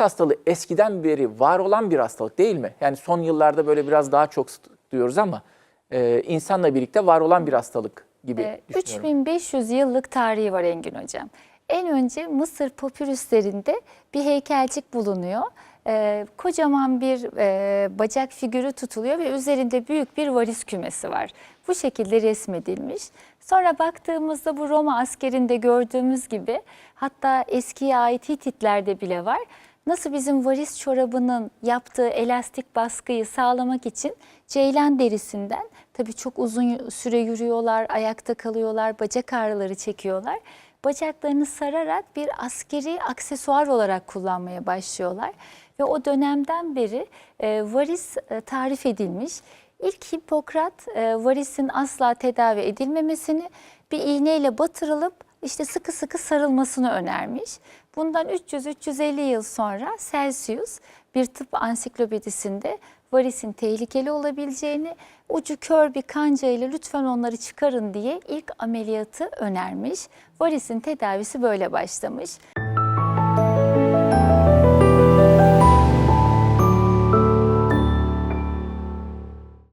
hastalığı eskiden beri var olan bir hastalık değil mi? Yani son yıllarda böyle biraz daha çok diyoruz ama e, insanla birlikte var olan bir hastalık gibi Ee, düşünüyorum. 3500 yıllık tarihi var Engin Hocam. En önce Mısır papirüslerinde bir heykelcik bulunuyor. Ee, kocaman bir e, bacak figürü tutuluyor ve üzerinde büyük bir varis kümesi var. Bu şekilde resmedilmiş. Sonra baktığımızda bu Roma askerinde gördüğümüz gibi hatta eskiye ait Hititlerde bile var. Nasıl bizim varis çorabının yaptığı elastik baskıyı sağlamak için ceylan derisinden tabii çok uzun süre yürüyorlar, ayakta kalıyorlar, bacak ağrıları çekiyorlar. Bacaklarını sararak bir askeri aksesuar olarak kullanmaya başlıyorlar. Ve o dönemden beri e, varis e, tarif edilmiş. İlk Hipokrat e, varisin asla tedavi edilmemesini bir iğneyle batırılıp işte sıkı sıkı sarılmasını önermiş. Bundan 300-350 yıl sonra Celsius bir tıp ansiklopedisinde varisin tehlikeli olabileceğini, ucu kör bir kanca ile lütfen onları çıkarın diye ilk ameliyatı önermiş. Varisin tedavisi böyle başlamış.